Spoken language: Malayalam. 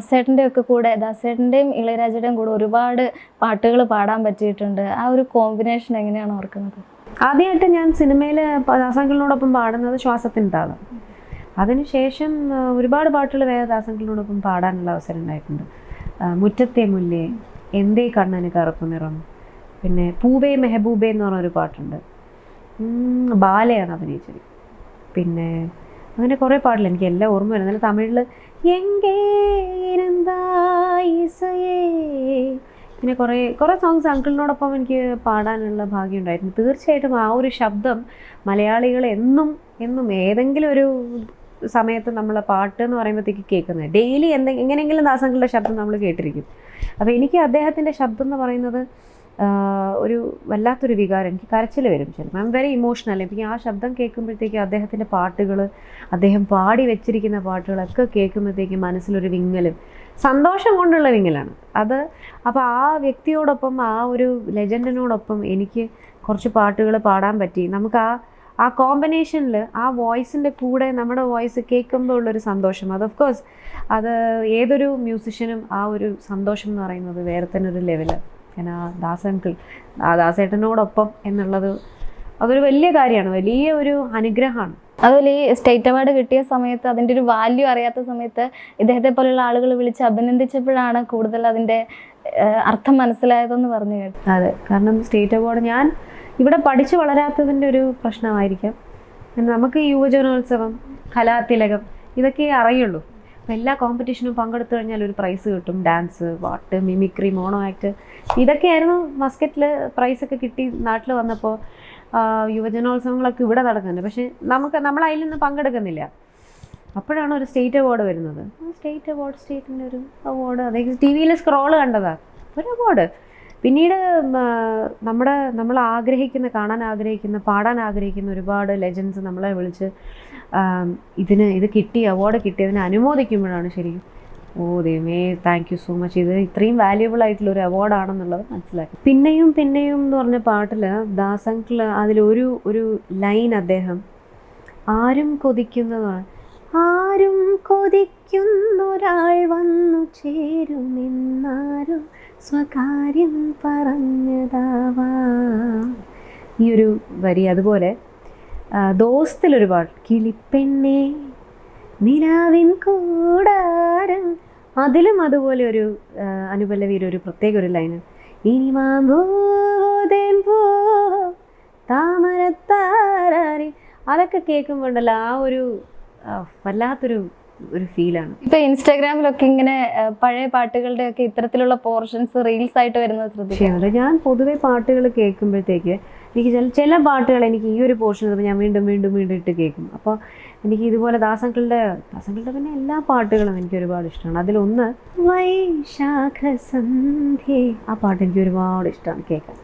ദാസേട്ടന്റെ ഒക്കെ കൂടെ ദാസേട്ടന്റെയും ഇളയരാജയുടെയും കൂടെ ഒരുപാട് പാട്ടുകൾ പാടാൻ പറ്റിയിട്ടുണ്ട്. ആ ഒരു കോമ്പിനേഷൻ എങ്ങനെയാണ് ഓർക്കുന്നത്? ആദ്യമായിട്ട് ഞാൻ സിനിമയിൽ ദാസങ്കളിനോടൊപ്പം പാടുന്നത് ശ്വാസത്തിന്റെതാണ്. അതിനുശേഷം ഒരുപാട് പാട്ടുകൾ വേറെ ദാസങ്കളിനോടൊപ്പം പാടാനുള്ള അവസരം ഉണ്ടായിട്ടുണ്ട്. മുറ്റത്തെ മുല്ലേ എന്തേ കണ്ണന് കറുപ്പ് നിറം പിന്നെ പൂവേ മെഹബൂബേ എന്ന് പറഞ്ഞൊരു പാട്ടുണ്ട്. ബാലയാണ് അഭിനയിച്ചത്. പിന്നെ അങ്ങനെ കുറേ പാട്ടില്ല എനിക്ക് എല്ലാം ഓർമ്മ വരുന്നില്ല തമിഴിൽ എങ്കേ പിന്നെ കുറേ കുറേ സോങ്സ് അങ്കിളിനോടൊപ്പം എനിക്ക് പാടാനുള്ള ഭാഗ്യം ഉണ്ടായിരുന്നു തീർച്ചയായിട്ടും ആ ഒരു ശബ്ദം മലയാളികൾ എന്നും എന്നും ഏതെങ്കിലും ഒരു സമയത്ത് നമ്മൾ പാട്ട് എന്ന് പറയുമ്പോഴത്തേക്ക് കേൾക്കുന്നത്. ഡെയിലി എന്തെ എങ്ങനെയെങ്കിലും ദാസങ്കളുടെ ശബ്ദം നമ്മൾ കേട്ടിരിക്കും. അപ്പോൾ എനിക്ക് അദ്ദേഹത്തിന്റെ ശബ്ദം എന്ന് പറയുന്നത് ഒരു വല്ലാത്തൊരു വികാരം. എനിക്ക് കരച്ചിൽ വരും ചിലപ്പോൾ. ഐ എം വെരി ഇമോഷണൽ എനിക്ക് ആ ശബ്ദം കേൾക്കുമ്പോഴത്തേക്ക് അദ്ദേഹത്തിന്റെ പാട്ടുകൾ അദ്ദേഹം പാടി വെച്ചിരിക്കുന്ന പാട്ടുകളൊക്കെ കേൾക്കുമ്പോഴത്തേക്ക് മനസ്സിലൊരു വിങ്ങലും സന്തോഷം കൊണ്ടുള്ള വിങ്ങലാണ്. അത് അപ്പോൾ ആ വ്യക്തിയോടൊപ്പം ആ ഒരു ലെജൻഡിനോടൊപ്പം എനിക്ക് കുറച്ച് പാട്ടുകൾ പാടാൻ പറ്റി. നമുക്ക് ആ ആ കോമ്പിനേഷനിൽ ആ വോയിസിന്റെ കൂടെ നമ്മുടെ വോയിസ് കേൾക്കുമ്പോൾ ഉള്ളൊരു സന്തോഷം. അത് ഓഫ് കോഴ്സ് അത് ഏതൊരു മ്യൂസിഷ്യനും ആ ഒരു സന്തോഷം എന്ന് പറയുന്നത് വേറെ തന്നെ ഒരു ലെവൽ ദാസങ്കിൾ ആ ദാസേട്ടനോടൊപ്പം എന്നുള്ളത് അതൊരു വലിയ കാര്യമാണ് വലിയ ഒരു അനുഗ്രഹമാണ്. അതുപോലെ ഈ സ്റ്റേറ്റ് അവാർഡ് കിട്ടിയ സമയത്ത് അതിന്റെ ഒരു വാല്യൂ അറിയാത്ത സമയത്ത് ഇദ്ദേഹത്തെ പോലെയുള്ള ആളുകൾ വിളിച്ച് അഭിനന്ദിച്ചപ്പോഴാണ് കൂടുതൽ അതിന്റെ അർത്ഥം മനസ്സിലായതെന്ന് പറഞ്ഞു കേട്ടു അതെ കാരണം സ്റ്റേറ്റ് അവാർഡ് ഞാൻ ഇവിടെ പഠിച്ചു വളരാത്തതിന്റെ ഒരു പ്രശ്നമായിരിക്കാം. നമുക്ക് യുവജനോത്സവം കലാതിലകം ഇതൊക്കെ അറിയുള്ളൂ. അപ്പോൾ എല്ലാ കോമ്പറ്റീഷനും പങ്കെടുത്തു കഴിഞ്ഞാൽ ഒരു പ്രൈസ് കിട്ടും. ഡാൻസ് പാട്ട് മിമിക്രി മോണോ ആക്ട് ഇതൊക്കെയായിരുന്നു മസ്കറ്റിൽ പ്രൈസൊക്കെ കിട്ടി നാട്ടിൽ വന്നപ്പോൾ യുവജനോത്സവങ്ങളൊക്കെ ഇവിടെ നടക്കുന്നുണ്ട്. പക്ഷേ നമുക്ക് നമ്മൾ അതിൽ നിന്ന് പങ്കെടുക്കുന്നില്ല. അപ്പോഴാണ് ഒരു സ്റ്റേറ്റ് അവാർഡ് വരുന്നത്. സ്റ്റേറ്റ് അവാർഡ് സ്റ്റേറ്റിന്റെ ഒരു അവാർഡ് അതായത് ടി വിയിൽ സ്ക്രോൾ കണ്ടതാ. ഒരു അവാർഡ് പിന്നീട് നമ്മുടെ നമ്മൾ ആഗ്രഹിക്കുന്ന കാണാൻ ആഗ്രഹിക്കുന്ന പാടാൻ ആഗ്രഹിക്കുന്ന ഒരുപാട് ലെജൻസ് നമ്മളെ വിളിച്ച് ഇതിന് ഇത് കിട്ടി അവാർഡ് കിട്ടിയതിന് അനുമോദിക്കുമ്പോഴാണ് ശരിക്കും. ഓ ദൈവമേ താങ്ക് യു സോ മച്ച് ഇത് ഇത്രയും വാല്യുബിൾ ആയിട്ടുള്ള ഒരു അവാർഡ് ആണെന്നുള്ളത് മനസ്സിലാക്കി. പിന്നെയും പിന്നെയും എന്ന് പറഞ്ഞ പാട്ടിൽ ദാസങ്കിൾ അതിലൊരു ഒരു ലൈൻ അദ്ദേഹം ആരും കൊതിക്കുന്നതാണ്. ആരും കൊതിക്കുന്നൊരാൾ വന്നു ചേരുമെന്നാരും സ്വകാര്യം പറഞ്ഞതാവാ. ഈ ഒരു വരി അതുപോലെ ദോസ്തിലൊരു പാട്ട് കിളിപ്പെണ്ണേ നിലാവിൻ കൂടാരം. അതിലും അതുപോലെ ഒരു അനുപല്ലവിയുടെ ഒരു പ്രത്യേക ഒരു ലൈന്. ഇനി മാമ്പൂതേമ്പൂ താമരത്താരി അതൊക്കെ കേൾക്കുമ്പോണ്ടല്ലോ ആ ഒരു വല്ലാത്തൊരു ഒരു ഫീലാണ് ഇപ്പൊ ഇൻസ്റ്റാഗ്രാമിലൊക്കെ ഇങ്ങനെ പഴയ പാട്ടുകളുടെ ഒക്കെ ഇത്തരത്തിലുള്ള പോർഷൻസ് റീൽസ് ആയിട്ട് വരുന്നത് ശ്രദ്ധിച്ചു ഞാൻ പൊതുവെ പാട്ടുകൾ കേൾക്കുമ്പോഴത്തേക്ക് എനിക്ക് ചില ചില പാട്ടുകൾ എനിക്ക് ഈ ഒരു പോർഷൻ ഞാൻ വീണ്ടും വീണ്ടും വീണ്ടും ഇട്ട് കേൾക്കും. അപ്പോൾ എനിക്ക് ഇതുപോലെ ദാസങ്കളുടെ ദാസങ്കളുടെ പിന്നെ എല്ലാ പാട്ടുകളും എനിക്ക് ഒരുപാട് ഇഷ്ടമാണ്. അതിലൊന്ന് വൈശാഖ സന്ധ്യ ആ പാട്ട് എനിക്ക് ഒരുപാട് ഇഷ്ടമാണ് കേൾക്കാൻ.